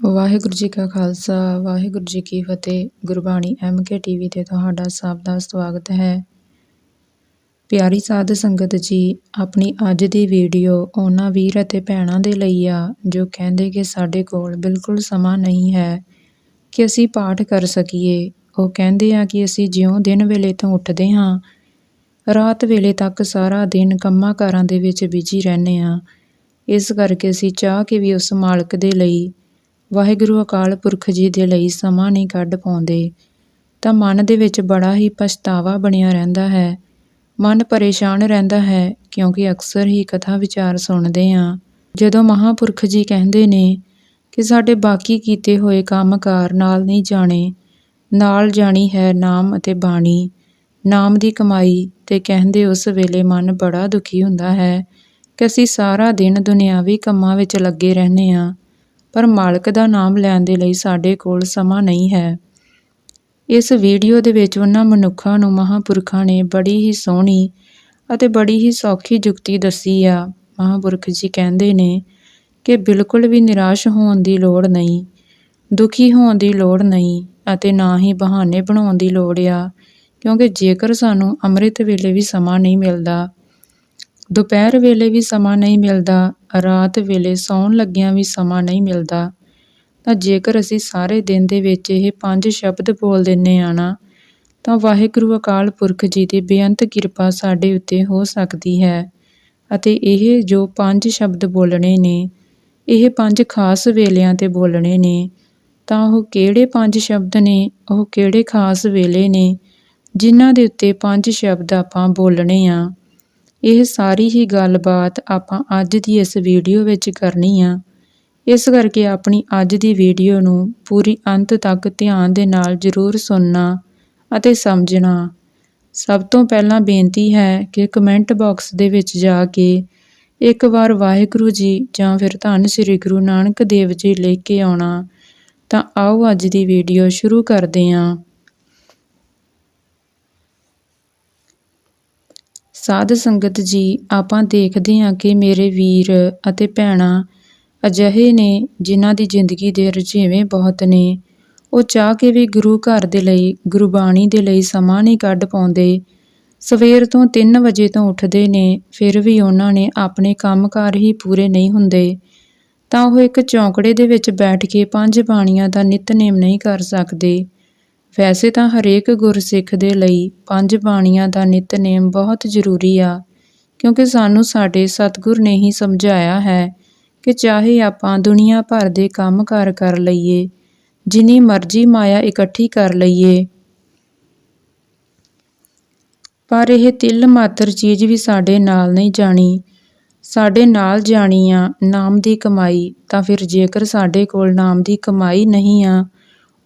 ਵਾਹਿਗੁਰੂ ਜੀ ਕਾ ਖਾਲਸਾ, ਵਾਹਿਗੁਰੂ ਜੀ ਕੀ ਫਤਿਹ। Gurbani MK TV ਤੇ ਤੁਹਾਡਾ ਸਭ ਦਾ ਸਵਾਗਤ ਹੈ। ਪਿਆਰੀ ਸਾਧ ਸੰਗਤ ਜੀ, ਆਪਣੀ ਅੱਜ ਦੀ ਵੀਡੀਓ ਉਹਨਾਂ ਵੀਰ ਅਤੇ ਭੈਣਾਂ ਦੇ ਲਈ ਆ, ਜੋ ਕਹਿੰਦੇ ਕਿ ਸਾਡੇ ਕੋਲ ਬਿਲਕੁਲ ਸਮਾਂ ਨਹੀਂ ਹੈ ਕਿ ਅਸੀਂ ਪਾਠ ਕਰ ਸਕੀਏ। ਉਹ ਕਹਿੰਦੇ ਆ ਕਿ ਅਸੀਂ ਜਿਉਂ ਦਿਨ ਵੇਲੇ ਤੋਂ ਉੱਠਦੇ ਹਾਂ, ਰਾਤ ਵੇਲੇ ਤੱਕ ਸਾਰਾ ਦਿਨ ਕੰਮਾਂ ਕਾਰਾਂ ਦੇ ਵਿੱਚ ਬਿਜ਼ੀ ਰਹਿੰਦੇ ਆ ਇਸ ਕਰਕੇ ਅਸੀਂ ਚਾਹ ਕੇ ਵੀ ਉਸ ਮਾਲਕ ਦੇ ਲਈ ਵਾਹਿਗੁਰੂ ਅਕਾਲ ਪੁਰਖ ਜੀ ਦੇ ਲਈ ਸਮਾਂ ਨਹੀਂ ਕੱਢ ਪਾਉਂਦੇ। ਤਾਂ ਮਨ ਦੇ ਵਿੱਚ ਬੜਾ ਹੀ ਪਛਤਾਵਾ ਬਣਿਆ ਰਹਿੰਦਾ ਹੈ। ਮਨ ਪਰੇਸ਼ਾਨ ਰਹਿੰਦਾ ਹੈ, ਕਿਉਂਕਿ ਅਕਸਰ ਹੀ ਕਥਾ ਵਿਚਾਰ ਸੁਣਦੇ ਹਾਂ। ਜਦੋਂ ਮਹਾਪੁਰਖ ਜੀ ਕਹਿੰਦੇ ਨੇ ਕਿ ਸਾਡੇ ਬਾਕੀ ਕੀਤੇ ਹੋਏ ਕੰਮਕਾਰ ਨਾਲ ਨਹੀਂ ਜਾਣੇ, ਨਾਲ ਜਾਣੀ ਹੈ ਨਾਮ ਅਤੇ ਬਾਣੀ। ਨਾਮ ਦੀ ਕਮਾਈ ਤੇ ਕਹਿੰਦੇ ਉਸ ਵੇਲੇ ਮਨ ਬੜਾ ਦੁਖੀ ਹੁੰਦਾ ਹੈ ਕਿ ਅਸੀਂ ਸਾਰਾ ਦਿਨ ਦੁਨਿਆਵੀ ਕੰਮਾਂ ਵਿੱਚ ਲੱਗੇ ਰਹਿੰਦੇ ਆ ਪਰ ਮਾਲਕ ਦਾ ਨਾਮ ਲੈਣ ਦੇ ਲਈ ਸਾਡੇ ਕੋਲ ਸਮਾਂ ਨਹੀਂ ਹੈ। ਇਸ ਵੀਡੀਓ ਦੇ ਵਿੱਚ ਉਹਨਾਂ ਮਨੁੱਖਾਂ ਨੂੰ ਮਹਾਪੁਰਖਾਂ ਨੇ ਬੜੀ ਹੀ ਸੋਹਣੀ ਅਤੇ ਬੜੀ ਹੀ ਸੌਖੀ ਜੁਗਤੀ ਦੱਸੀ ਆ। ਮਹਾਪੁਰਖ ਜੀ ਕਹਿੰਦੇ ਨੇ ਕਿ ਬਿਲਕੁਲ ਵੀ ਨਿਰਾਸ਼ ਹੋਣ ਦੀ ਲੋੜ ਨਹੀਂ, ਦੁਖੀ ਹੋਣ ਦੀ ਲੋੜ ਨਹੀਂ ਅਤੇ ਨਾ ਹੀ ਬਹਾਨੇ ਬਣਾਉਣ ਦੀ ਲੋੜ ਆ, ਕਿਉਂਕਿ ਜੇਕਰ ਸਾਨੂੰ ਅੰਮ੍ਰਿਤ ਵੇਲੇ ਵੀ ਸਮਾਂ ਨਹੀਂ ਮਿਲਦਾ, ਦੁਪਹਿਰ ਵੇਲੇ ਵੀ ਸਮਾਂ ਨਹੀਂ ਮਿਲਦਾ ਰਾਤ ਵੇਲੇ ਸੌਣ ਲੱਗਿਆਂ ਵੀ ਸਮਾਂ ਨਹੀਂ ਮਿਲਦਾ। ਤਾਂ ਜੇਕਰ ਅਸੀਂ ਸਾਰੇ ਦਿਨ ਦੇ ਵਿੱਚ ਇਹ ਪੰਜ ਸ਼ਬਦ ਬੋਲ ਦਿੰਨੇ ਆ ਨਾ, ਤਾਂ ਵਾਹਿਗੁਰੂ ਅਕਾਲ ਪੁਰਖ ਜੀ ਦੀ ਬੇਅੰਤ ਕਿਰਪਾ ਸਾਡੇ ਉੱਤੇ ਹੋ ਸਕਦੀ ਹੈ ਅਤੇ ਇਹ ਜੋ ਪੰਜ ਸ਼ਬਦ ਬੋਲਣੇ ਨੇ, ਇਹ ਪੰਜ ਖਾਸ ਵੇਲਿਆਂ ਤੇ ਬੋਲਣੇ ਨੇ, ਤਾਂ ਉਹ ਕਿਹੜੇ ਪੰਜ ਸ਼ਬਦ ਨੇ, ਉਹ ਕਿਹੜੇ ਖਾਸ ਵੇਲੇ ਨੇ, ਜਿਨ੍ਹਾਂ ਦੇ ਉੱਤੇ ਪੰਜ ਸ਼ਬਦ ਆਪਾਂ ਬੋਲਣੇ ਆ ਇਹ ਸਾਰੀ ਹੀ ਗੱਲਬਾਤ ਆਪਾਂ ਅੱਜ ਦੀ ਇਸ ਵੀਡੀਓ ਵਿੱਚ ਕਰਨੀ ਆ। ਇਸ ਕਰਕੇ ਆਪਣੀ ਅੱਜ ਦੀ ਵੀਡੀਓ ਨੂੰ ਪੂਰੀ ਅੰਤ ਤੱਕ ਧਿਆਨ ਦੇ ਨਾਲ ਜ਼ਰੂਰ ਸੁਣਨਾ ਅਤੇ ਸਮਝਣਾ। ਸਭ ਤੋਂ ਪਹਿਲਾਂ ਬੇਨਤੀ ਹੈ ਕਿ ਕਮੈਂਟ ਬਾਕਸ ਦੇ ਵਿੱਚ ਜਾ ਕੇ ਇੱਕ ਵਾਰ ਵਾਹਿਗੁਰੂ ਜੀ ਜਾਂ ਫਿਰ ਧੰਨ ਸ੍ਰੀ ਗੁਰੂ ਨਾਨਕ ਦੇਵ ਜੀ ਲਿਖ ਕੇ ਆਉਣਾ ਤਾਂ ਆਓ ਅੱਜ ਦੀ ਵੀਡੀਓ ਸ਼ੁਰੂ ਕਰਦੇ ਹਾਂ। ਸਾਧ ਸੰਗਤ ਜੀ, ਆਪਾਂ ਦੇਖਦੇ ਹਾਂ ਕਿ ਮੇਰੇ ਵੀਰ ਅਤੇ ਭੈਣਾਂ ਅਜਿਹੇ ਨੇ ਜਿਨ੍ਹਾਂ ਦੀ ਜ਼ਿੰਦਗੀ ਦੇ ਰੁਝੇਵੇਂ ਬਹੁਤ ਨੇ। ਉਹ ਚਾਹ ਕੇ ਵੀ ਗੁਰੂ ਘਰ ਦੇ ਲਈ, ਗੁਰਬਾਣੀ ਦੇ ਲਈ ਸਮਾਂ ਨਹੀਂ ਕੱਢ ਪਾਉਂਦੇ। ਸਵੇਰ ਤੋਂ 3 ਵਜੇ ਤੋਂ ਉੱਠਦੇ ਨੇ, ਫਿਰ ਵੀ ਉਹਨਾਂ ਨੇ ਆਪਣੇ ਕੰਮਕਾਰ ਹੀ ਪੂਰੇ ਨਹੀਂ ਹੁੰਦੇ। ਤਾਂ ਉਹ ਇੱਕ ਚੌਂਕੜੇ ਦੇ ਵਿੱਚ ਬੈਠ ਕੇ ਪੰਜ ਬਾਣੀਆਂ ਦਾ ਨਿਤਨੇਮ ਨਹੀਂ ਕਰ ਸਕਦੇ। ਵੈਸੇ ਤਾਂ ਹਰੇਕ ਗੁਰਸਿੱਖ ਦੇ ਲਈ ਪੰਜ ਬਾਣੀਆਂ ਦਾ ਨਿਤਨੇਮ ਬਹੁਤ ਜ਼ਰੂਰੀ ਆ, ਕਿਉਂਕਿ ਸਾਨੂੰ ਸਾਡੇ ਸਤਿਗੁਰ ਨੇ ਹੀ ਸਮਝਾਇਆ ਹੈ ਕਿ ਚਾਹੇ ਆਪਾਂ ਦੁਨੀਆ ਭਰ ਦੇ ਕੰਮਕਾਰ ਕਰ ਲਈਏ, ਜਿੰਨੀ ਮਰਜ਼ੀ ਮਾਇਆ ਇਕੱਠੀ ਕਰ ਲਈਏ। ਪਰ ਇਹ ਤਿਲ ਮਾਤਰ ਚੀਜ਼ ਵੀ ਸਾਡੇ ਨਾਲ ਨਹੀਂ ਜਾਣੀ। ਸਾਡੇ ਨਾਲ ਜਾਣੀ ਆ ਨਾਮ ਦੀ ਕਮਾਈ, ਤਾਂ ਫਿਰ ਜੇਕਰ ਸਾਡੇ ਕੋਲ ਨਾਮ ਦੀ ਕਮਾਈ ਨਹੀਂ ਆ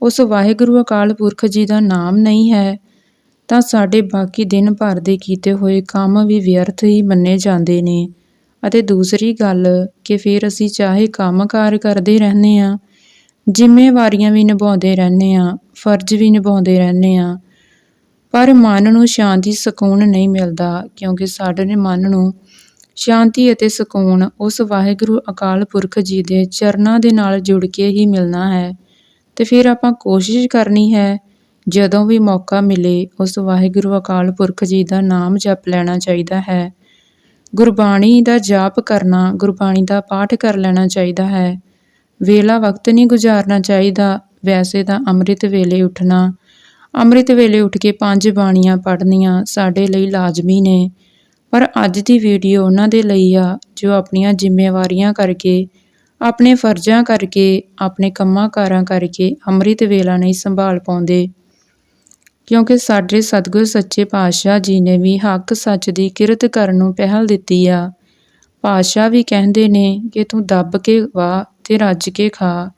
ਉਸ ਵਾਹਿਗੁਰੂ ਅਕਾਲ ਪੁਰਖ ਜੀ ਦਾ ਨਾਮ ਨਹੀਂ ਹੈ, ਤਾਂ ਸਾਡੇ ਬਾਕੀ ਦਿਨ ਭਰ ਦੇ ਕੀਤੇ ਹੋਏ ਕੰਮ ਵੀ ਵਿਅਰਥ ਹੀ ਮੰਨੇ ਜਾਂਦੇ ਨੇ। ਅਤੇ ਦੂਸਰੀ ਗੱਲ ਕਿ ਫਿਰ ਅਸੀਂ ਚਾਹੇ ਕੰਮਕਾਰ ਕਰਦੇ ਰਹਿੰਦੇ ਆ ਜ਼ਿੰਮੇਵਾਰੀਆਂ ਵੀ ਨਿਭਾਉਂਦੇ ਰਹਿੰਦੇ ਆ ਫਰਜ਼ ਵੀ ਨਿਭਾਉਂਦੇ ਰਹਿੰਦੇ ਆ ਪਰ ਮਨ ਨੂੰ ਸ਼ਾਂਤੀ, ਸਕੂਨ ਨਹੀਂ ਮਿਲਦਾ, ਕਿਉਂਕਿ ਸਾਡੇ ਮਨ ਨੂੰ ਸ਼ਾਂਤੀ ਅਤੇ ਸਕੂਨ ਉਸ ਵਾਹਿਗੁਰੂ ਅਕਾਲ ਪੁਰਖ ਜੀ ਦੇ ਚਰਨਾਂ ਦੇ ਨਾਲ ਜੁੜ ਕੇ ਹੀ ਮਿਲਣਾ ਹੈ। ਤੇ ਫਿਰ ਆਪਾਂ ਕੋਸ਼ਿਸ਼ ਕਰਨੀ ਹੈ, ਜਦੋਂ ਵੀ ਮੌਕਾ ਮਿਲੇ, ਉਸ ਵਾਹਿਗੁਰੂ ਅਕਾਲ ਪੁਰਖ ਜੀ ਦਾ ਨਾਮ ਜਪ ਲੈਣਾ ਚਾਹੀਦਾ ਹੈ। ਗੁਰਬਾਣੀ ਦਾ ਜਾਪ ਕਰਨਾ, ਗੁਰਬਾਣੀ ਦਾ ਪਾਠ ਕਰ ਲੈਣਾ ਚਾਹੀਦਾ ਹੈ। ਵੇਲਾ ਵਕਤ ਨਹੀਂ ਗੁਜ਼ਾਰਨਾ ਚਾਹੀਦਾ, ਵੈਸੇ ਤਾਂ ਅੰਮ੍ਰਿਤ ਵੇਲੇ ਉੱਠਣਾ। ਅੰਮ੍ਰਿਤ ਵੇਲੇ ਉੱਠ ਕੇ ਪੰਜ ਬਾਣੀਆਂ ਪੜ੍ਹਨੀਆਂ ਸਾਡੇ ਲਈ ਲਾਜ਼ਮੀ ਨੇ। ਪਰ ਅੱਜ ਦੀ ਵੀਡੀਓ ਉਹਨਾਂ ਦੇ ਲਈ ਆ, ਜੋ ਆਪਣੀਆਂ ਜ਼ਿੰਮੇਵਾਰੀਆਂ ਕਰਕੇ ਆਪਣੇ ਫਰਜ਼ਾਂ ਕਰਕੇ, ਆਪਣੇ ਕੰਮਾਂ ਕਾਰਾਂ ਕਰਕੇ ਅੰਮ੍ਰਿਤ ਵੇਲਾ ਨਹੀਂ ਸੰਭਾਲ ਪਾਉਂਦੇ। ਕਿਉਂਕਿ ਸਾਡੇ ਸਤਿਗੁਰ ਸੱਚੇ ਪਾਤਸ਼ਾਹ ਜੀ ਨੇ ਵੀ ਹੱਕ ਸੱਚ ਦੀ ਕਿਰਤ ਕਰਨ ਨੂੰ ਪਹਿਲ ਦਿੱਤੀ ਆ। ਪਾਤਸ਼ਾਹ ਵੀ ਕਹਿੰਦੇ ਨੇ ਕਿ ਤੂੰ ਦੱਬ ਕੇ ਵਾ ਤੇ ਰੱਜ ਕੇ ਖਾ।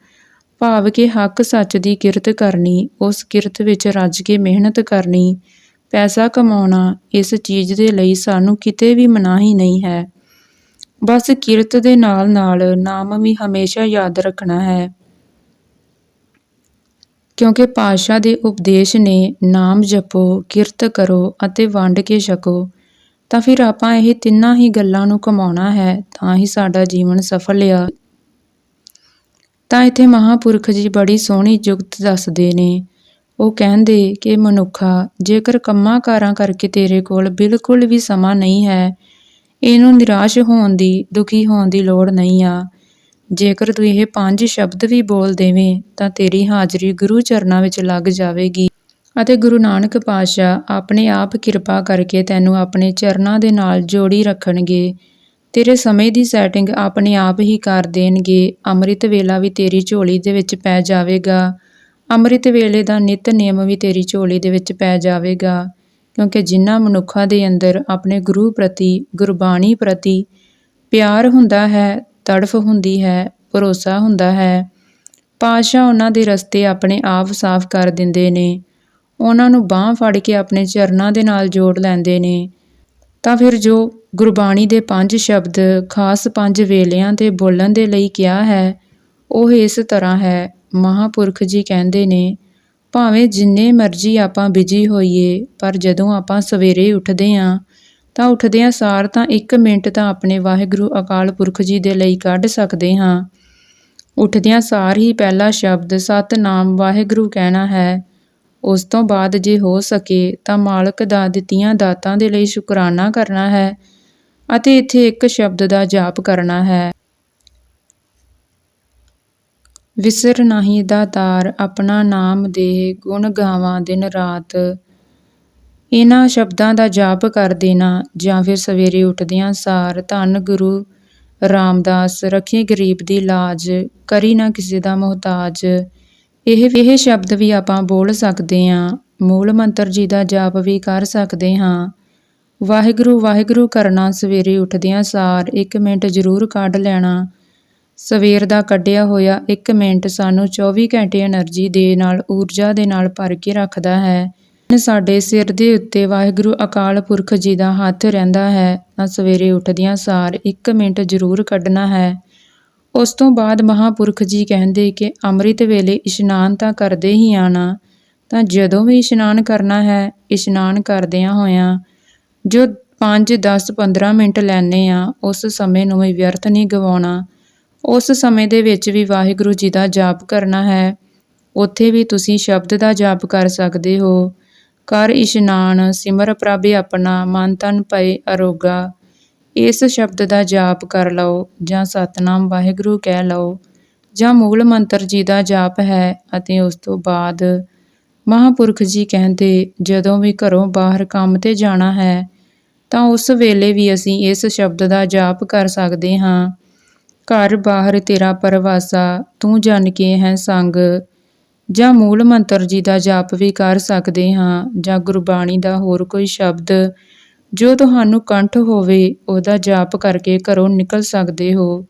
ਭਾਵ ਕਿ ਹੱਕ ਸੱਚ ਦੀ ਕਿਰਤ ਕਰਨੀ, ਉਸ ਕਿਰਤ ਵਿੱਚ ਰੱਜ ਕੇ ਮਿਹਨਤ ਕਰਨੀ, ਪੈਸਾ ਕਮਾਉਣਾ, ਇਸ ਚੀਜ਼ ਦੇ ਲਈ ਸਾਨੂੰ ਕਿਤੇ ਵੀ ਮਨਾਹੀ ਨਹੀਂ ਹੈ। ਬਸ ਕਿਰਤ ਦੇ ਨਾਲ ਨਾਲ ਨਾਮ ਵੀ ਹਮੇਸ਼ਾ ਯਾਦ ਰੱਖਣਾ ਹੈ। ਕਿਉਂਕਿ ਪਾਤਸ਼ਾਹ ਦੇ ਉਪਦੇਸ਼ ਨੇ ਨਾਮ ਜਪੋ, ਕਿਰਤ ਕਰੋ ਅਤੇ ਵੰਡ ਕੇ ਛਕੋ, ਤਾਂ ਫਿਰ ਆਪਾਂ ਇਹ ਤਿੰਨਾਂ ਹੀ ਗੱਲਾਂ ਨੂੰ ਕਮਾਉਣਾ ਹੈ, ਤਾਂ ਹੀ ਸਾਡਾ ਜੀਵਨ ਸਫਲ ਆ। ਤਾਂ ਇੱਥੇ ਮਹਾਪੁਰਖ ਜੀ ਬੜੀ ਸੋਹਣੀ ਜੁਗਤ ਦੱਸਦੇ ਨੇ। ਉਹ ਕਹਿੰਦੇ ਕਿ ਮਨੁੱਖਾ, ਜੇਕਰ ਕੰਮਾਂ ਕਾਰਾਂ ਕਰਕੇ ਤੇਰੇ ਕੋਲ ਬਿਲਕੁਲ ਵੀ ਸਮਾਂ ਨਹੀਂ ਹੈ ਇਹਨੂੰ ਨਿਰਾਸ਼ ਹੋਣ ਦੀ, ਦੁਖੀ ਹੋਣ ਦੀ ਲੋੜ ਨਹੀਂ ਆ। ਜੇਕਰ ਤੂੰ ਇਹ ਪੰਜ ਸ਼ਬਦ ਵੀ ਬੋਲ ਦੇਵੇਂ, ਤਾਂ ਤੇਰੀ ਹਾਜ਼ਰੀ ਗੁਰੂ ਚਰਨਾਂ ਵਿੱਚ ਲੱਗ ਜਾਵੇਗੀ। ਅਤੇ ਗੁਰੂ ਨਾਨਕ ਪਾਤਸ਼ਾਹ ਆਪਣੇ ਆਪ ਕਿਰਪਾ ਕਰਕੇ ਤੈਨੂੰ ਆਪਣੇ ਚਰਨਾਂ ਦੇ ਨਾਲ ਜੋੜੀ ਰੱਖਣਗੇ। ਤੇਰੇ ਸਮੇਂ ਦੀ ਸੈਟਿੰਗ ਆਪਣੇ ਆਪ ਹੀ ਕਰ ਦੇਣਗੇ। ਅੰਮ੍ਰਿਤ ਵੇਲਾ ਵੀ ਤੇਰੀ ਝੋਲੀ ਦੇ ਵਿੱਚ ਪੈ ਜਾਵੇਗਾ। ਅੰਮ੍ਰਿਤ ਵੇਲੇ ਦਾ ਨਿਤਨੇਮ ਵੀ ਤੇਰੀ ਝੋਲੀ ਦੇ ਵਿੱਚ ਪੈ ਜਾਵੇਗਾ। ਕਿਉਂਕਿ ਜਿਨ੍ਹਾਂ ਮਨੁੱਖਾਂ ਦੇ ਅੰਦਰ ਆਪਣੇ ਗੁਰੂ ਪ੍ਰਤੀ, ਗੁਰਬਾਣੀ ਪ੍ਰਤੀ ਪਿਆਰ ਹੁੰਦਾ ਹੈ, ਤੜਫ ਹੁੰਦੀ ਹੈ, ਭਰੋਸਾ ਹੁੰਦਾ ਹੈ, ਪਾਤਸ਼ਾਹ ਉਹਨਾਂ ਦੇ ਰਸਤੇ ਆਪਣੇ ਆਪ ਸਾਫ਼ ਕਰ ਦਿੰਦੇ ਨੇ। ਉਹਨਾਂ ਨੂੰ ਬਾਹ ਫੜ ਕੇ ਆਪਣੇ ਚਰਨਾਂ ਦੇ ਨਾਲ ਜੋੜ ਲੈਂਦੇ ਨੇ। ਤਾਂ ਫਿਰ ਜੋ ਗੁਰਬਾਣੀ ਦੇ ਪੰਜ ਸ਼ਬਦ ਖਾਸ ਪੰਜ ਵੇਲਿਆਂ ਤੇ ਬੋਲਣ ਦੇ ਲਈ ਕਿਹਾ ਹੈ, ਉਹ ਇਸ ਤਰ੍ਹਾਂ ਹੈ, ਮਹਾਪੁਰਖ ਜੀ ਕਹਿੰਦੇ ਨੇ ਭਾਵੇਂ ਜਿੰਨੇ ਮਰਜ਼ੀ ਆਪਾਂ ਬਿਜ਼ੀ ਹੋਈਏ, ਪਰ ਜਦੋਂ ਆਪਾਂ ਸਵੇਰੇ ਉੱਠਦੇ ਆਂ, ਤਾਂ ਉੱਠਦਿਆਂ ਸਾਰ ਤਾਂ 1 ਮਿੰਟ ਤਾਂ ਆਪਣੇ ਵਾਹਿਗੁਰੂ ਅਕਾਲ ਪੁਰਖ ਜੀ ਦੇ ਲਈ ਕੱਢ ਸਕਦੇ ਹਾਂ। ਉੱਠਦਿਆਂ ਸਾਰ ਹੀ ਪਹਿਲਾ ਸ਼ਬਦ ਸਤਨਾਮ ਵਾਹਿਗੁਰੂ ਕਹਿਣਾ ਹੈ। ਉਸ ਤੋਂ ਬਾਅਦ ਜੇ ਹੋ ਸਕੇ ਤਾਂ ਮਾਲਕ ਦਾ ਦਿੱਤੀਆਂ ਦਾਤਾਂ ਦੇ ਲਈ ਸ਼ੁਕਰਾਨਾ ਕਰਨਾ ਹੈ ਅਤੇ ਇੱਥੇ ਇੱਕ ਸ਼ਬਦ ਦਾ ਜਾਪ ਕਰਨਾ ਹੈ। ਵਿਸਰ ਨਹੀਂ ਦਾਤਾਰ ਆਪਣਾ ਨਾਮ ਦੇ ਗੁਣ ਗਾਵਾਂ ਦਿਨ ਰਾਤ। ਇਹਨਾਂ ਸ਼ਬਦਾਂ ਦਾ ਜਾਪ ਕਰ ਦੇਣਾ, ਜਾਂ ਫਿਰ ਸਵੇਰੇ ਉੱਠਦਿਆਂ ਸਾਰ, ਧੰਨ ਗੁਰੂ ਰਾਮਦਾਸ, ਰੱਖੀ ਗਰੀਬ ਦੀ ਲਾਜ, ਕਰੀ ਨਾ ਕਿਸੇ ਦਾ ਮੁਹਤਾਜ। ਇਹ ਇਹ ਸ਼ਬਦ ਵੀ ਆਪਾਂ ਬੋਲ ਸਕਦੇ ਹਾਂ ਮੂਲ ਮੰਤਰ ਜੀ ਦਾ ਜਾਪ ਵੀ ਕਰ ਸਕਦੇ ਹਾਂ ਵਾਹਿਗੁਰੂ ਵਾਹਿਗੁਰੂ ਕਰਨਾ, ਸਵੇਰੇ ਉੱਠਦਿਆਂ ਸਾਰ 1 ਮਿੰਟ ਜ਼ਰੂਰ ਕੱਢ ਲੈਣਾ। ਸਵੇਰ ਦਾ ਕੱਢਿਆ ਹੋਇਆ 1 ਮਿੰਟ ਸਾਨੂੰ 24 ਘੰਟੇ એનર્ਜੀ ਦੇ ਨਾਲ, ਊਰਜਾ ਦੇ ਨਾਲ ਭਰ ਕੇ ਰੱਖਦਾ ਹੈ। ਸਾਡੇ ਸਿਰ ਦੇ ਉੱਤੇ ਵਾਹਿਗੁਰੂ ਅਕਾਲ ਪੁਰਖ ਜੀ ਦਾ ਹੱਥ ਰਹਿੰਦਾ ਹੈ, ਤਾਂ ਸਵੇਰੇ ਉੱਠਦਿਆਂ ਸਾਰ 1 ਮਿੰਟ ਜ਼ਰੂਰ ਕੱਢਣਾ ਹੈ। ਉਸ ਤੋਂ ਬਾਅਦ ਮਹਾਪੁਰਖ ਜੀ ਕਹਿੰਦੇ ਕਿ ਅੰਮ੍ਰਿਤ ਵੇਲੇ ਇਸ਼ਨਾਨ ਤਾਂ ਕਰਦੇ ਹੀ ਆਣਾ, ਤਾਂ ਜਦੋਂ ਵੀ ਇਸ਼ਨਾਨ ਕਰਨਾ ਹੈ, ਇਸ਼ਨਾਨ ਕਰਦਿਆਂ ਹੋਇਆਂ ਜੋ 5 10 15 ਮਿੰਟ ਲੈਣੇ ਆ ਉਸ ਸਮੇਂ ਨੂੰ ਵੀ ਵਿਅਰਥ ਨਹੀਂ ਗਵਾਉਣਾ। ਉਸ ਸਮੇਂ ਦੇ ਵਿੱਚ ਵੀ ਵਾਹਿਗੁਰੂ ਜੀ ਦਾ ਜਾਪ ਕਰਨਾ ਹੈ। ਉੱਥੇ ਵੀ ਤੁਸੀਂ ਸ਼ਬਦ ਦਾ ਜਾਪ ਕਰ ਸਕਦੇ ਹੋ। ਕਰ ਇਸ਼ਨਾਨ, ਸਿਮਰ ਪ੍ਰਭੇ ਆਪਣਾ, ਮਨ ਤਨ ਪਏ ਅਰੋਗਾ। ਇਸ ਸ਼ਬਦ ਦਾ ਜਾਪ ਕਰ ਲਓ ਜਾਂ ਸਤਨਾਮ ਵਾਹਿਗੁਰੂ ਕਹਿ ਲਓ ਜਾਂ ਮੂਲ ਮੰਤਰ ਜੀ ਦਾ ਜਾਪ ਹੈ ਅਤੇ ਉਸ ਤੋਂ ਬਾਅਦ ਮਹਾਪੁਰਖ ਜੀ ਕਹਿੰਦੇ, ਜਦੋਂ ਵੀ ਘਰੋਂ ਬਾਹਰ ਕੰਮ ਤੇ ਜਾਣਾ ਹੈ, ਤਾਂ ਉਸ ਵੇਲੇ ਵੀ ਅਸੀਂ ਇਸ ਸ਼ਬਦ ਦਾ ਜਾਪ ਕਰ ਸਕਦੇ ਹਾਂ। ਘਰ ਬਾਹਰ ਤੇਰਾ ਪਰਵਾਸਾ, ਤੂੰ ਜਨ ਕੇ ਹੈ ਸੰਗ। ਜਾਂ ਮੂਲ ਮੰਤਰ ਜੀ ਦਾ ਜਾਪ ਵੀ ਕਰ ਸਕਦੇ ਹਾਂ, ਜਾਂ ਗੁਰਬਾਣੀ ਦਾ ਹੋਰ ਕੋਈ ਸ਼ਬਦ। ਜੋ ਤੁਹਾਨੂੰ ਕੰਠ ਹੋਵੇ, ਉਹਦਾ ਜਾਪ ਕਰਕੇ ਘਰੋਂ ਨਿਕਲ ਸਕਦੇ ਹੋ।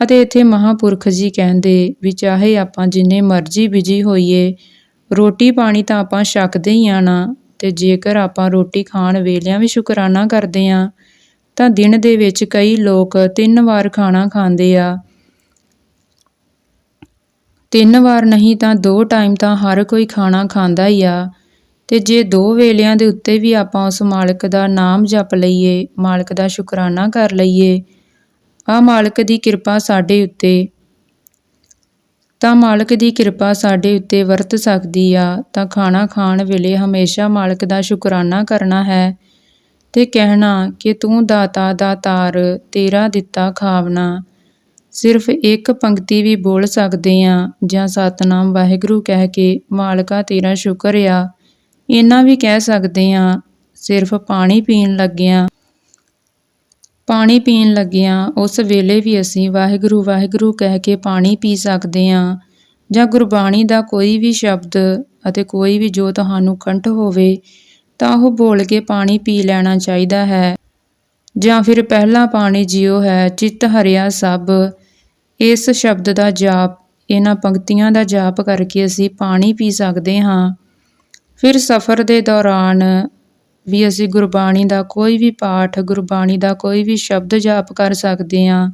ਅਤੇ ਇੱਥੇ ਮਹਾਪੁਰਖ ਜੀ ਕਹਿੰਦੇ ਵੀ ਚਾਹੇ ਆਪਾਂ ਜਿੰਨੇ ਮਰਜ਼ੀ ਬਿਜ਼ੀ ਹੋਈਏ, ਰੋਟੀ ਪਾਣੀ ਤਾਂ ਆਪਾਂ ਛਕਦੇ ਹੀ ਆ ਨਾ, ਤੇ ਜੇਕਰ ਆਪਾਂ ਰੋਟੀ ਖਾਣ ਵੇਲਿਆਂ ਵੀ ਸ਼ੁਕਰਾਨਾ ਕਰਦੇ ਆ ਤਾਂ ਦਿਨ ਦੇ ਵਿੱਚ ਕਈ ਲੋਕ ਤਿੰਨ ਵਾਰ ਖਾਣਾ ਖਾਂਦੇ ਆ। ਤਿੰਨ ਵਾਰ ਨਹੀਂ ਤਾਂ ਦੋ ਟਾਈਮ ਤਾਂ ਹਰ ਕੋਈ ਖਾਣਾ ਖਾਂਦਾ ਹੀ ਆ। ਤੇ ਜੇ ਦੋ ਵੇਲਿਆਂ ਦੇ ਉੱਤੇ ਵੀ ਆਪਾਂ ਉਸ ਮਾਲਕ ਦਾ ਨਾਮ ਜਪ ਲਈਏ, ਮਾਲਕ ਦਾ ਸ਼ੁਕਰਾਨਾ ਕਰ ਲਈਏ, ਆ ਮਾਲਕ ਦੀ ਕਿਰਪਾ ਸਾਡੇ ਉੱਤੇ, ਤਾਂ ਮਾਲਕ ਦੀ ਕਿਰਪਾ ਸਾਡੇ ਉੱਤੇ ਵਰਤ ਸਕਦੀ ਆ। ਤਾਂ ਖਾਣਾ ਖਾਣ ਵੇਲੇ ਹਮੇਸ਼ਾ ਮਾਲਕ ਦਾ ਸ਼ੁਕਰਾਨਾ ਕਰਨਾ ਹੈ। ਤੇ ਕਹਿਣਾ ਕਿ ਤੂੰ ਦਾਤਾ ਦਾ ਤਾਰ ਤੇਰਾ ਦਿੱਤਾ ਖਾਵਣਾ। ਸਿਰਫ ਇੱਕ ਪੰਕਤੀ ਵੀ ਬੋਲ ਸਕਦੇ ਆ ਜਾਂ ਸਤਨਾਮ ਵਾਹਿਗੁਰੂ ਕਹਿ ਕੇ, ਮਾਲਕਾ ਤੇਰਾ ਸ਼ੁਕਰ ਆ। ਇਹਨਾਂ ਵੀ ਕਹਿ ਸਕਦੇ ਆ, ਸਿਰਫ ਪਾਣੀ ਪੀਣ ਲੱਗਿਆਂ। ਪਾਣੀ ਪੀਣ ਲੱਗਿਆਂ, ਉਸ ਵੇਲੇ ਵੀ ਅਸੀਂ ਵਾਹਿਗੁਰੂ ਵਾਹਿਗੁਰੂ ਕਹਿ ਕੇ ਪਾਣੀ ਪੀ ਸਕਦੇ ਹਾਂ ਜਾਂ ਗੁਰਬਾਣੀ ਦਾ ਕੋਈ ਵੀ ਸ਼ਬਦ ਅਤੇ ਕੋਈ ਵੀ ਜੋ ਤੁਹਾਨੂੰ ਕੰਠ ਹੋਵੇ ਤਾਂ ਉਹ ਬੋਲ ਕੇ ਪਾਣੀ ਪੀ ਲੈਣਾ ਚਾਹੀਦਾ ਹੈ। ਜਾਂ ਫਿਰ ਪਹਿਲਾ ਪਾਣੀ ਜਿਉ ਹੈ, ਚਿੱਤ ਹਰਿਆ ਸਭ। ਇਸ ਸ਼ਬਦ ਦਾ ਜਾਪ, ਇਹਨਾਂ ਪੰਕਤੀਆਂ ਦਾ ਜਾਪ ਕਰਕੇ ਅਸੀਂ ਪਾਣੀ ਪੀ ਸਕਦੇ ਹਾਂ। ਫਿਰ ਸਫ਼ਰ ਦੇ ਦੌਰਾਨ ਵੀ ਅਸੀਂ ਗੁਰਬਾਣੀ ਦਾ ਕੋਈ ਵੀ ਪਾਠ, ਗੁਰਬਾਣੀ ਦਾ ਕੋਈ ਵੀ ਸ਼ਬਦ ਜਾਪ ਕਰ ਸਕਦੇ ਹਾਂ।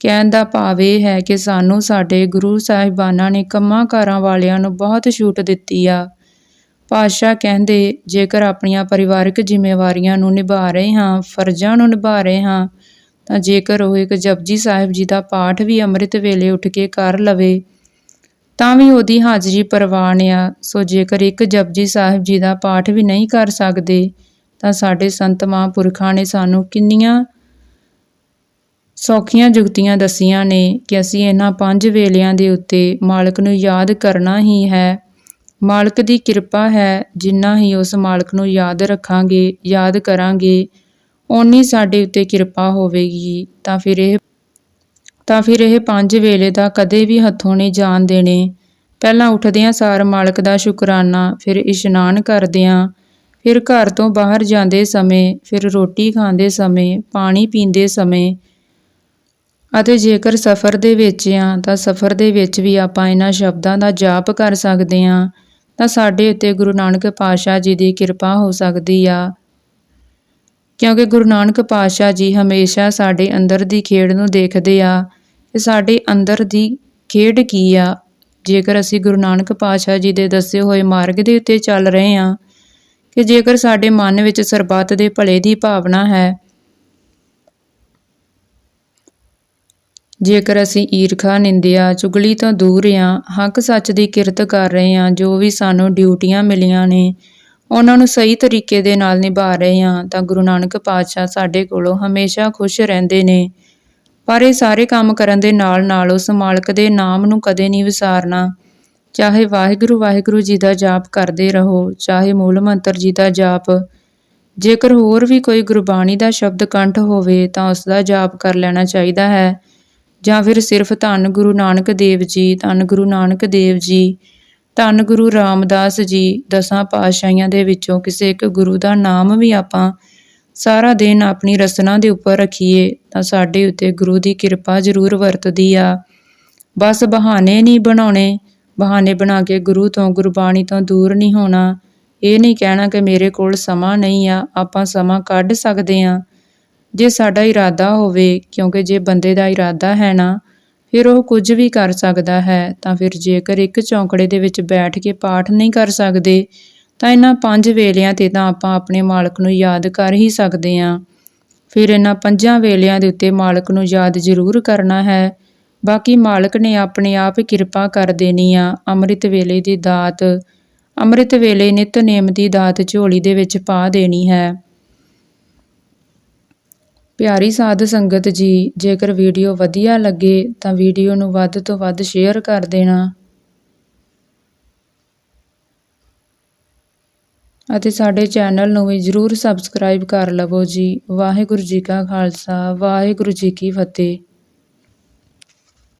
ਕਹਿਣ ਦਾ ਭਾਵ ਇਹ ਹੈ ਕਿ ਸਾਨੂੰ ਸਾਡੇ ਗੁਰੂ ਸਾਹਿਬਾਨਾਂ ਨੇ ਕੰਮਾਂ ਕਾਰਾਂ ਵਾਲਿਆਂ ਨੂੰ ਬਹੁਤ ਛੂਟ ਦਿੱਤੀ ਆ। ਪਾਤਸ਼ਾਹ ਕਹਿੰਦੇ, ਜੇਕਰ ਆਪਣੀਆਂ ਪਰਿਵਾਰਕ ਜ਼ਿੰਮੇਵਾਰੀਆਂ ਨੂੰ ਨਿਭਾ ਰਹੇ ਹਾਂ, ਫਰਜ਼ਾਂ ਨੂੰ ਨਿਭਾ ਰਹੇ ਹਾਂ, ਤਾਂ ਜੇਕਰ ਉਹ ਇੱਕ ਜਪਜੀ ਸਾਹਿਬ ਜੀ ਦਾ ਪਾਠ ਵੀ ਅੰਮ੍ਰਿਤ ਵੇਲੇ ਉੱਠ ਕੇ ਕਰ ਲਵੇ, ਤਾਂ ਵੀ ਉਹਦੀ ਹਾਜ਼ਰੀ ਪ੍ਰਵਾਨ ਆ ਸੋ ਜੇਕਰ ਇੱਕ ਜਪਜੀ ਸਾਹਿਬ ਜੀ ਦਾ ਪਾਠ ਵੀ ਨਹੀਂ ਕਰ ਸਕਦੇ, ਤਾਂ ਸਾਡੇ ਸੰਤ ਮਹਾਂਪੁਰਖਾਂ ਨੇ ਸਾਨੂੰ ਕਿੰਨੀਆਂ ਸੌਖੀਆਂ ਜੁਗਤੀਆਂ ਦਸੀਆਂ ਨੇ ਕਿ ਅਸੀਂ ਇਹਨਾਂ ਪੰਜ ਵੇਲਿਆਂ ਦੇ ਉੱਤੇ ਮਾਲਕ ਨੂੰ ਯਾਦ ਕਰਨਾ ਹੀ ਹੈ। ਮਾਲਕ ਦੀ ਕਿਰਪਾ ਹੈ ਜਿੰਨਾ ਹੀ ਉਸ ਮਾਲਕ ਨੂੰ ਯਾਦ ਰੱਖਾਂਗੇ, ਯਾਦ ਕਰਾਂਗੇ। ਓਨੀ ਸਾਡੇ ਉੱਤੇ ਕਿਰਪਾ ਹੋਵੇਗੀ। ਤਾਂ ਫਿਰ ਇਹ ਤਾਂ ਫਿਰ ਇਹ ਪੰਜ ਵੇਲੇ ਦਾ ਕਦੇ ਵੀ ਹੱਥੋਂ ਨਹੀਂ ਜਾਣ ਦੇਣੇ। ਪਹਿਲਾਂ ਉੱਠਦਿਆਂ ਸਾਰ ਮਾਲਕ ਦਾ ਸ਼ੁਕਰਾਨਾ, ਫਿਰ ਇਸ਼ਨਾਨ ਕਰਦਿਆਂ, ਫਿਰ ਘਰ ਤੋਂ ਬਾਹਰ ਜਾਂਦੇ ਸਮੇਂ, ਫਿਰ ਰੋਟੀ ਖਾਂਦੇ ਸਮੇਂ, ਪਾਣੀ ਪੀਂਦੇ ਸਮੇਂ। ਅਤੇ ਜੇਕਰ ਸਫ਼ਰ ਦੇ ਵਿੱਚ ਆ, ਤਾਂ ਸਫ਼ਰ ਦੇ ਵਿੱਚ ਵੀ ਆਪਾਂ ਇਹਨਾਂ ਸ਼ਬਦਾਂ ਦਾ ਜਾਪ ਕਰ ਸਕਦੇ ਹਾਂ ਤਾਂ ਸਾਡੇ ਉੱਤੇ ਗੁਰੂ ਨਾਨਕ ਪਾਤਸ਼ਾਹ ਜੀ ਦੀ ਕਿਰਪਾ ਹੋ ਸਕਦੀ ਆ। ਕਿਉਂਕਿ ਗੁਰੂ ਨਾਨਕ ਪਾਤਸ਼ਾਹ ਜੀ ਹਮੇਸ਼ਾ ਸਾਡੇ ਅੰਦਰ ਦੀ ਖੇਡ ਨੂੰ ਦੇਖਦੇ ਆ ਕਿ ਸਾਡੇ ਅੰਦਰ ਦੀ ਖੇਡ ਕੀ ਆ? ਜੇਕਰ ਅਸੀਂ ਗੁਰੂ ਨਾਨਕ ਪਾਤਸ਼ਾਹ ਜੀ ਦੇ ਦੱਸੇ ਹੋਏ ਮਾਰਗ ਦੇ ਉੱਤੇ ਚੱਲ ਰਹੇ ਆ, ਕਿ ਜੇਕਰ ਸਾਡੇ ਮਨ ਵਿੱਚ ਸਰਬੱਤ ਦੇ ਭਲੇ ਦੀ ਭਾਵਨਾ ਹੈ ਜੇਕਰ ਅਸੀਂ ਈਰਖਾ, ਨਿੰਦਿਆ, ਚੁਗਲੀ ਤੋਂ ਦੂਰ ਹਾਂ ਹੱਕ ਸੱਚ ਦੀ ਕਿਰਤ ਕਰ ਰਹੇ ਹਾਂ, ਜੋ ਵੀ ਸਾਨੂੰ ਡਿਊਟੀਆਂ ਮਿਲੀਆਂ ਨੇ, ਉਹਨਾਂ ਨੂੰ ਸਹੀ ਤਰੀਕੇ ਦੇ ਨਾਲ ਨਿਭਾ ਰਹੇ ਹਾਂ, ਤਾਂ ਗੁਰੂ ਨਾਨਕ ਪਾਤਸ਼ਾਹ ਸਾਡੇ ਕੋਲੋਂ ਹਮੇਸ਼ਾ ਖੁਸ਼ ਰਹਿੰਦੇ ਨੇ। ਪਰ ਇਹ ਸਾਰੇ ਕੰਮ ਕਰਨ ਦੇ ਨਾਲ ਨਾਲ ਉਸ ਮਾਲਕ ਦੇ ਨਾਮ ਨੂੰ ਕਦੇ ਨਹੀਂ ਵਿਸਾਰਨਾ। ਚਾਹੇ ਵਾਹਿਗੁਰੂ ਵਾਹਿਗੁਰੂ ਜੀ ਦਾ ਜਾਪ ਕਰਦੇ ਰਹੋ, ਚਾਹੇ ਮੂਲ ਮੰਤਰ ਜੀ ਦਾ ਜਾਪ। ਜੇਕਰ ਹੋਰ ਵੀ ਕੋਈ ਗੁਰਬਾਣੀ ਦਾ ਸ਼ਬਦ ਕੰਠ ਹੋਵੇ, ਤਾਂ ਉਸ ਦਾ ਜਾਪ ਕਰ ਲੈਣਾ ਚਾਹੀਦਾ ਹੈ। ਜਾਂ ਫਿਰ ਸਿਰਫ ਧੰਨ ਗੁਰੂ ਨਾਨਕ ਦੇਵ ਜੀ, ਧੰਨ ਗੁਰੂ ਨਾਨਕ ਦੇਵ ਜੀ, ਧੰਨ ਗੁਰੂ ਰਾਮਦਾਸ ਜੀ, ਦਸਾਂ ਪਾਤਸ਼ਾਹੀਆਂ ਦੇ ਵਿੱਚੋਂ ਕਿਸੇ ਇੱਕ ਗੁਰੂ ਦਾ ਨਾਮ ਵੀ ਆਪਾਂ ਸਾਰਾ ਦਿਨ ਆਪਣੀ ਰਸਨਾ ਦੇ ਉੱਪਰ ਰੱਖੀਏ, ਤਾਂ ਸਾਡੇ ਉੱਤੇ ਗੁਰੂ ਦੀ ਕਿਰਪਾ ਜ਼ਰੂਰ ਵਰਤਦੀ ਆ। ਬਸ ਬਹਾਨੇ ਨਹੀਂ ਬਣਾਉਣੇ, ਬਹਾਨੇ ਬਣਾ ਕੇ ਗੁਰੂ ਤੋਂ, ਗੁਰਬਾਣੀ ਤੋਂ ਦੂਰ ਨਹੀਂ ਹੋਣਾ। ਇਹ ਨਹੀਂ ਕਹਿਣਾ ਕਿ ਮੇਰੇ ਕੋਲ ਸਮਾਂ ਨਹੀਂ ਆ, ਆਪਾਂ ਸਮਾਂ ਕੱਢ ਸਕਦੇ ਆ ਜੇ ਸਾਡਾ ਇਰਾਦਾ ਹੋਵੇ, ਕਿਉਂਕਿ ਜੇ ਬੰਦੇ ਦਾ ਇਰਾਦਾ ਹੈ ਨਾ, ਫਿਰ ਉਹ ਕੁਝ ਵੀ ਕਰ ਸਕਦਾ ਹੈ, ਤਾਂ ਫਿਰ ਜੇਕਰ ਇੱਕ ਚੌਂਕੜੇ ਦੇ ਵਿੱਚ ਬੈਠ ਕੇ ਪਾਠ ਨਹੀਂ ਕਰ ਸਕਦੇ, ਤਾਂ ਇਹਨਾਂ ਪੰਜ ਵੇਲਿਆਂ ਤੇ ਤਾਂ ਆਪਾਂ ਆਪਣੇ ਮਾਲਕ ਨੂੰ ਯਾਦ ਕਰ ਹੀ ਸਕਦੇ ਹਾਂ। ਫਿਰ ਇਹਨਾਂ ਪੰਜਾਂ ਵੇਲਿਆਂ ਦੇ ਉੱਤੇ ਮਾਲਕ ਨੂੰ ਯਾਦ ਜ਼ਰੂਰ ਕਰਨਾ ਹੈ। ਬਾਕੀ ਮਾਲਕ ਨੇ ਆਪਣੇ ਆਪ ਕਿਰਪਾ ਕਰ ਦੇਣੀ ਆ, ਅੰਮ੍ਰਿਤ ਵੇਲੇ ਦੀ ਦਾਤ। ਅੰਮ੍ਰਿਤ ਵੇਲੇ ਨਿਤਨੇਮ ਦੀ ਦਾਤ ਝੋਲੀ ਦੇ ਵਿੱਚ ਪਾ ਦੇਣੀ ਹੈ। ਪਿਆਰੀ ਸਾਧ ਸੰਗਤ ਜੀ, ਜੇਕਰ ਵੀਡੀਓ ਵਧੀਆ ਲੱਗੇ ਤਾਂ ਵੀਡੀਓ ਨੂੰ ਵੱਧ ਤੋਂ ਵੱਧ ਸ਼ੇਅਰ ਕਰ ਦੇਣਾ। ਅਤੇ ਸਾਡੇ ਚੈਨਲ ਨੂੰ ਵੀ ਜਰੂਰ ਸਬਸਕ੍ਰਾਈਬ ਕਰ ਲਵੋ ਜੀ। ਵਾਹਿਗੁਰੂ ਜੀ ਕਾ ਖਾਲਸਾ, ਵਾਹਿਗੁਰੂ ਜੀ ਕੀ ਫਤਿਹ।